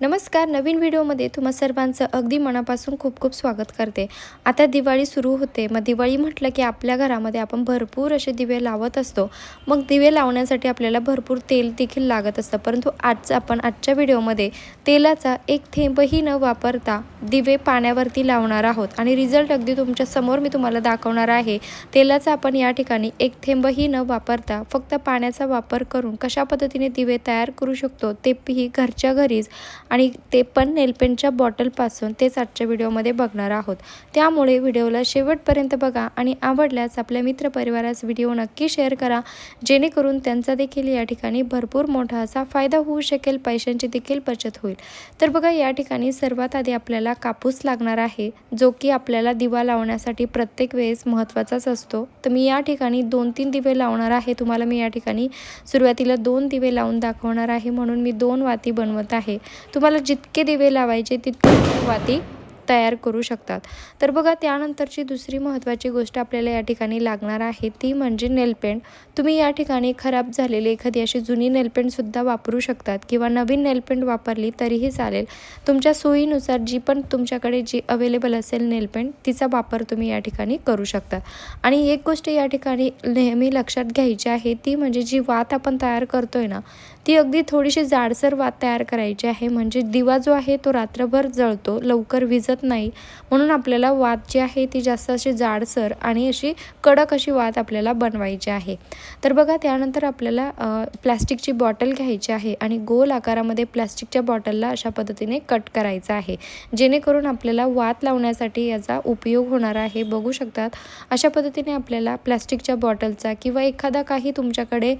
नमस्कार नवीन व्हिडिओमध्ये तुम्हा सर्वांचं अगदी मनापासून खूप खूप स्वागत करते. आता दिवाळी सुरू होते. मग दिवाळी म्हटलं की आपल्या घरामध्ये आपण भरपूर असे दिवे लावत असतो. मग दिवे लावण्यासाठी आपल्याला भरपूर तेल देखील लागत असतं. परंतु आज आपण आजच्या व्हिडिओमध्ये तेलाचा एक थेंबही न वापरता दिवे पाण्यावरती लावणार आहोत. आणि रिझल्ट अगदी तुमच्यासमोर मी तुम्हाला दाखवणार आहे. तेलाचा आपण या ठिकाणी एक थेंबही न वापरता फक्त पाण्याचा वापर करून कशा पद्धतीने दिवे तयार करू शकतो ते ही घरच्या घरीच आणि ते पण नेलपेंटच्या बॉटलपासून तेच आजच्या व्हिडिओमध्ये बघणार आहोत. त्यामुळे व्हिडिओला शेवटपर्यंत बघा आणि आवडल्यास आपल्या मित्रपरिवारास व्हिडिओ नक्की शेअर करा. जेणेकरून त्यांचा देखील या ठिकाणी भरपूर मोठा असा फायदा होऊ शकेल पैशांची देखील बचत होईल. तर बघा या ठिकाणी सर्वात आधी आपल्याला कापूस लागणार आहे जो की आपल्याला दिवा लावण्यासाठी प्रत्येक वेळेस महत्त्वाचाच असतो. तर मी या ठिकाणी दोन तीन दिवे लावणार आहे. तुम्हाला मी या ठिकाणी सुरुवातीला दोन दिवे लावून दाखवणार आहे म्हणून मी दोन वाती बनवत आहे. तुम्हाला जितके दिवे लावायचे तितके वाती तयार करू शकतात. तर बघा त्यानंतरची दुसरी महत्त्वाची गोष्ट आपल्याला या ठिकाणी लागणार आहे ती म्हणजे नेलपेंट तुम्ही या ठिकाणी खराब झालेली एखादी अशी जुनी नेलपेंटसुद्धा वापरू शकतात किंवा नवीन नेलपेंट वापरली तरीही चालेल. तुमच्या सोयीनुसार जी पण तुमच्याकडे जी अवेलेबल असेल नेलपेंट तिचा वापर तुम्ही या ठिकाणी करू शकता. आणि एक गोष्ट या ठिकाणी नेहमी लक्षात घ्यायची आहे ती म्हणजे जी वात आपण तयार करतोय ना ती अगदी थोडीशी जाडसर वात तयार करायची आहे. म्हणजे दिवा जो आहे तो रात्रभर जळतो लवकर विजत नाही. म्हणून आपल्याला वात जी आहे ती जास्त अशी जाडसर आणि अशी कडक अशी वात आपल्याला बनवायची आहे. तर बघा त्यानंतर आपल्याला प्लॅस्टिकची बॉटल घ्यायची आहे आणि गोल आकारामध्ये प्लॅस्टिकच्या बॉटलला अशा पद्धतीने कट करायचं आहे. जेणेकरून आपल्याला वात लावण्यासाठी याचा उपयोग होणार आहे. बघू शकतात. अशा पद्धतीने आपल्याला प्लॅस्टिकच्या बॉटलचा किंवा एखादा काही तुमच्याकडे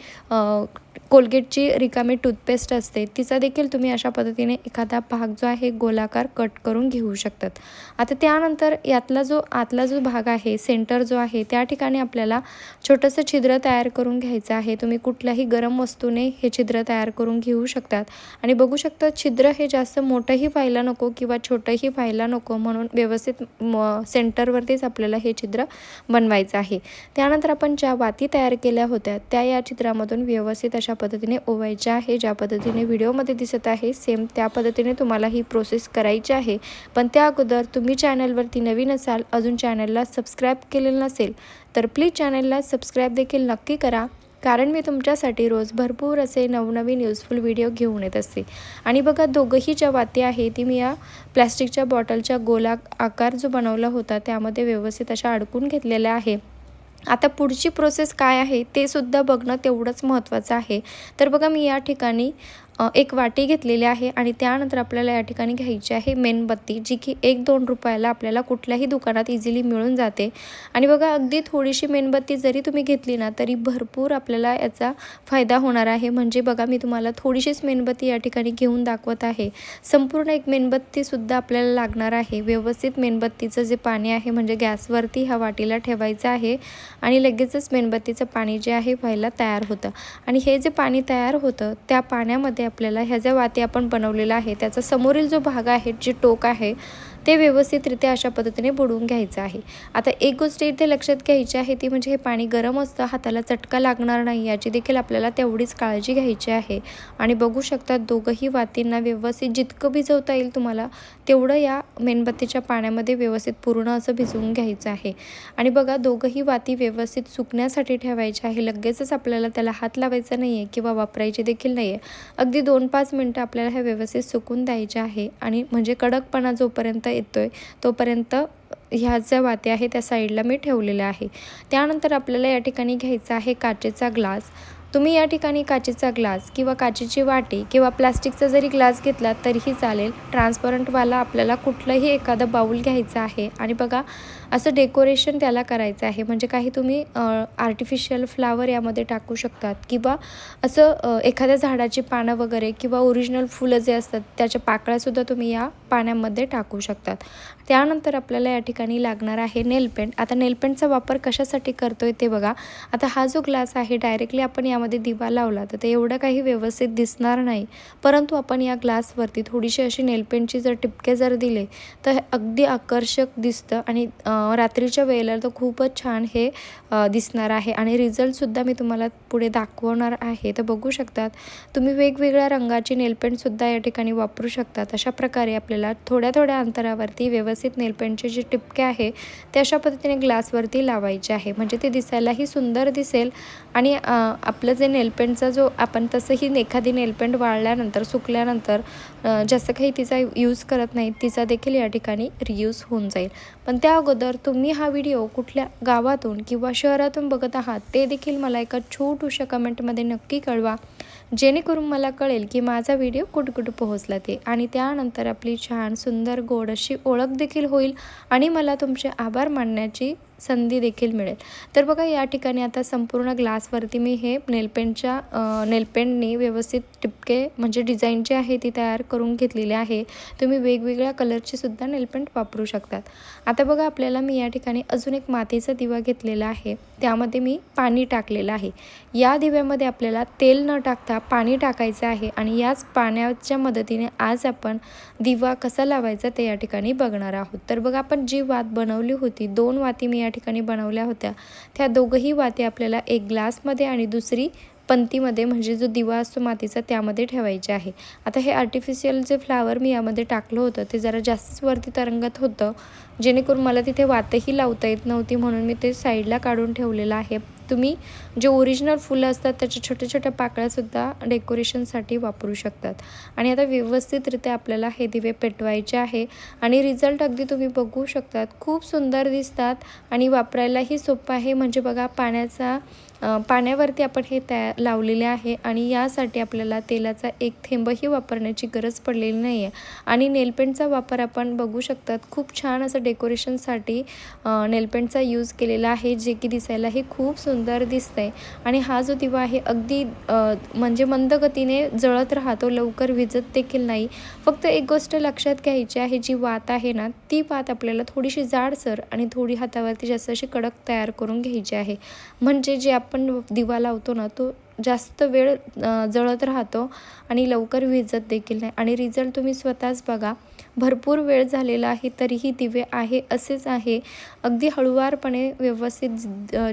कोलगेटची रिकामी टूथपेस्ट असते तिचा देखील तुम्ही अशा पद्धतीने एखादा भाग जो आहे गोलाकार कट करून घेऊ शकतात. आता त्यानंतर यातला जो आतला जो भाग आहे सेंटर जो आहे त्या ठिकाणी आपल्याला छोटंसं छिद्र तयार करून घ्यायचं आहे. तुम्ही कुठल्याही गरम वस्तूने हे छिद्र तयार करून घेऊ शकतात. आणि बघू शकता छिद्र हे जास्त मोठंही व्हायला नको किंवा छोटंही व्हायला नको म्हणून व्यवस्थित म सेंटरवरतीच आपल्याला हे छिद्र बनवायचं आहे. त्यानंतर आपण ज्या वाती तयार केल्या होत्या त्या या चित्रामधून व्यवस्थित अशा पद्धतीने ओवायच्या आहे. ज्या पद्धतीने व्हिडिओमध्ये दिसत आहे सेम त्या पद्धतीने तुम्हाला ही प्रोसेस करायची आहे. पण त्या अगोदर तुम्ही चॅनलवरती नवीन असाल अजून चॅनलला सबस्क्राईब केलेलं नसेल तर प्लीज चॅनलला सबस्क्राईब देखील नक्की करा. कारण मी तुमच्यासाठी रोज भरपूर असे नवनवीन युजफुल व्हिडिओ घेऊन येत असते. आणि बघा दोघंही ज्या वाती आहे ती मी या प्लॅस्टिकच्या बॉटलच्या गोला आकार जो बनवला होता त्यामध्ये व्यवस्थित अशा अडकून घेतलेल्या आहे. आता पुढची प्रोसेस काय आहे ते सुद्धा बघणं तेवढंच महत्त्वाचं आहे. तर बघा मी या ठिकाणी एक वाटी घेतलेली आहे आणि त्यानंतर आपल्याला या ठिकाणी घ्यायची आहे मेणबत्ती जी की एक दोन रुपयाला आपल्याला कुठल्याही दुकानात इझिली मिळून जाते. आणि बघा अगदी थोडीशी मेणबत्ती जरी तुम्ही घेतली ना तरी भरपूर आपल्याला याचा फायदा होणार आहे. म्हणजे बघा मी तुम्हाला थोडीशीच मेणबत्ती या ठिकाणी घेऊन दाखवत आहे. संपूर्ण एक मेणबत्तीसुद्धा आपल्याला लागणार आहे. व्यवस्थित मेणबत्तीचं जे पाणी आहे म्हणजे गॅसवरती ह्या वाटीला ठेवायचं आहे आणि लगेचच मेणबत्तीचं पाणी जे आहे व्हायला तयार होतं. आणि हे जे पाणी तयार होतं त्या पाण्यामध्ये आपल्याला ह्या ज्या वाती आपण बनवलेल्या आहे त्याचा समोरील जो भाग आहे जे टोक आहे ते व्यवस्थितरित्या अशा पद्धतीने बुडवून घ्यायचं आहे. आता एक गोष्ट इथे लक्षात घ्यायची आहे ती म्हणजे हे पाणी गरम असतं हाताला चटका लागणार नाही याची देखील आपल्याला तेवढीच काळजी घ्यायची आहे. आणि बघू शकता दोघंही वातींना व्यवस्थित जितकं भिजवता येईल तुम्हाला तेवढं या मेणबत्तीच्या पाण्यामध्ये व्यवस्थित पूर्ण असं भिजवून घ्यायचं आहे. आणि बघा दोघंही वाती व्यवस्थित सुकण्यासाठी ठेवायच्या आहे. लगेचच आपल्याला त्याला हात लावायचा नाही आहे किंवा वापरायची देखील नाही आहे अगदी दोन पाच मिनटं आपल्याला हे व्यवस्थित सुकून द्यायचे आहे. आणि म्हणजे कडकपणा जोपर्यंत येतो आहे तोपर्यंत ह्या ज्या वात्या आहे त्या साईडला मी ठेवलेल्या आहे. त्यानंतर आपल्याला या ठिकाणी घ्यायचा आहे काचेचा ग्लास. तुम्ही या ठिकाणी काचेचा ग्लास किंवा काचेची वाटी किंवा प्लास्टिकचा जरी ग्लास घेतला तरीही चालेल. ट्रान्सपरंटवाला आपल्याला कुठलंही एखादं बाऊल घ्यायचं आहे. आणि बघा असं डेकोरेशन त्याला करायचं आहे. म्हणजे काही तुम्ही आर्टिफिशियल फ्लावर यामध्ये टाकू शकतात किंवा असं एखाद्या झाडाची पानं वगैरे किंवा ओरिजिनल फुलं जे असतात त्याच्या पाकळ्यासुद्धा तुम्ही या पाण्यामध्ये टाकू शकतात. त्यानंतर आपल्याला या ठिकाणी लागणार आहे नेलपेंट आता नेलपेंटचा वापर कशासाठी करतो आहे ते बघा. आता हा जो ग्लास आहे डायरेक्टली आपण यामध्ये दिवा लावला तर ते एवढं काही व्यवस्थित दिसणार नाही. परंतु आपण या ग्लासवरती थोडीशी अशी नेलपेंटची जर टिपके जर दिले तर हे अगदी आकर्षक दिसतं आणि रात्रीच्या वेळेला तर खूपच छान हे दिसणार आहे. आणि रिझल्टसुद्धा मी तुम्हाला पुढे दाखवणार आहे. तर बघू शकतात तुम्ही वेगवेगळ्या रंगाची नेलपेंटसुद्धा या ठिकाणी वापरू शकतात. अशा प्रकारे आपल्याला थोड्या थोड्या अंतरावरती व्यवस्थित नेलपेंटचे जे टिपके आहे ते अशा पद्धतीने ग्लासवरती लावायचे आहे. म्हणजे ते दिसायलाही सुंदर दिसेल आणि आपलं जे नेलपेंटचा जो आपण तसंही एखादी नेलपेंट वाळल्यानंतर सुकल्यानंतर जास्त काही तिचा यूज करत नाही तिचा देखील या ठिकाणी रियूज होऊन जाईल. पण त्या अगोदर तुम्ही हा व्हिडिओ कुठल्या गावातून किंवा शहरातून बघत आहात ते देखील मला एका छोटूशा कमेंटमध्ये नक्की कळवा. जेणेकरून मला कळेल की माझा व्हिडिओ कुठं कुठं पोहोचला ते. आणि त्यानंतर आपली छान सुंदर गोड अशी ओळख देखील होईल. आणि मला तुमचे आभार मानण्याची संधी देखील मिळेल. तर बघा या ठिकाणी आता संपूर्ण ग्लासवरती मी हे नेलपेंटच्या नेलपेंटने व्यवस्थित टिपके म्हणजे डिझाईन जी आहे ती तयार करून घेतलेली आहे. तुम्ही वेगवेगळ्या कलरची सुद्धा नेलपेंट वापरू शकतात. आता बघा आपल्याला मी या ठिकाणी अजून एक मातीचा दिवा घेतलेला आहे. त्यामध्ये मी पाणी टाकलेलं आहे. या दिव्यामध्ये आपल्याला तेल न टाकता पाणी टाकायचं आहे आणि याच पाण्याच्या मदतीने आज आपण दिवा कसा लावायचा ते या ठिकाणी बघणार आहोत. तर बघा आपण जी वात बनवली होती दोन वाती मी या ठिकाणी बनवल्या होत्या. त्या दोघंही वाती आपल्याला एक ग्लासमध्ये आणि दुसरी पंतीमध्ये म्हणजे जो दिवा असतो मातीचा त्यामध्ये ठेवायचे आहे. आता हे आर्टिफिशियल जे फ्लावर मी यामध्ये टाकलं होतं ते जरा जास्तच वरती तरंगत होतं. जेणेकरून मला तिथे वातही लावता येत नव्हती म्हणून मी ते साईडला काढून ठेवलेलं आहे. तुम्ही जे ओरिजिनल फुलं असतात त्याच्या छोट्या छोट्या पाकळ्यासुद्धा डेकोरेशनसाठी वापरू शकतात. आणि आता व्यवस्थितरित्या आपल्याला हे दिवे पेटवायचे आहे. आणि रिझल्ट अगदी तुम्ही बघू शकतात. खूप सुंदर दिसतात आणि वापरायलाही सोपं आहे. म्हणजे बघा पाण्याचा पाण्यावरती आपण हे तया लावलेले आहे. आणि यासाठी आपल्याला तेलाचा एक थेंबही वापरण्याची गरज पडलेली नाही आहे आणि नेलपेंटचा वापर आपण बघू शकतात. खूप छान असं डेकोरेशनसाठी नेलपेंटचा यूज केलेला आहे जे की दिसायलाही खूप सुंदर सुंदर दिसतंय. आणि हा जो दिवा आहे अगदी म्हणजे मंद गतीने जळत राहतो लवकर विजत देखील नाही. फक्त एक गोष्ट लक्षात घ्यायची आहे जी वात आहे ना ती वात आपल्याला थोडीशी जाडसर आणि थोडी हातावरती जास्त अशी कडक तयार करून घ्यायची आहे. म्हणजे जे आपण दिवा लावतो ना तो जास्त वेळ जळत राहतो आणि लवकर विजत देखील नाही. आणि रिझल्ट तुम्ही स्वतःच बघा. भरपूर वेळ झालेला आहे तरीही दिवे आहे असेच आहे. अगदी हळुवारपणे व्यवस्थित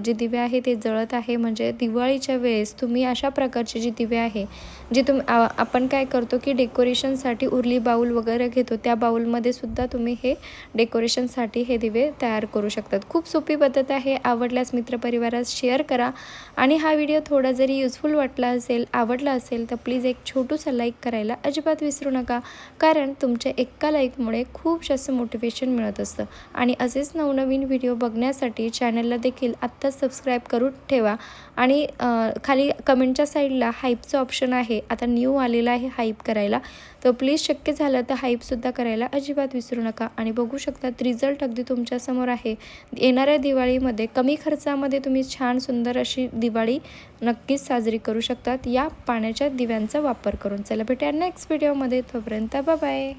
जे दिवे आहे ते जळत आहे. म्हणजे दिवाळीच्या वेळेस तुम्ही अशा प्रकारचे जे दिवे आहे जे तुम आपण काय करतो की डेकोरेशनसाठी उरली बाऊल वगैरे घेतो त्या बाऊलमध्ये सुद्धा तुम्ही हे डेकोरेशनसाठी हे दिवे तयार करू शकतात. खूप सोपी पद्धत आहे. आवडल्यास मित्रपरिवारात शेअर करा. आणि हा व्हिडिओ थोडा जरी यूज युजफुल वाटला असेल आवडला असेल तर प्लीज एक छोटूसा लाईक करायला अजिबात विसरू नका. कारण तुमच्या एका लाईकमुळे खूप जास्त मोटिवेशन मिळत असतं. आणि असेच नवनवीन व्हिडिओ बघण्यासाठी चॅनलला देखील आत्ताच सबस्क्राईब करून ठेवा. आणि खाली कमेंटच्या साईडला हाईपचं ऑप्शन आहे. आता न्यू आलेला आहे हाईप करायला. तर प्लीज शक्य झालं तर हाईपसुद्धा करायला अजिबात विसरू नका. आणि बघू शकतात रिझल्ट अगदी तुमच्यासमोर आहे. येणाऱ्या दिवाळीमध्ये कमी खर्चामध्ये तुम्ही छान सुंदर अशी दिवाळी नक्कीच साजरी साजरी करू शकतात या पाण्याच्या दिव्यांचा वापर करून. चला भेटूया नेक्स्ट व्हिडिओमध्ये तोपर्यंत बाय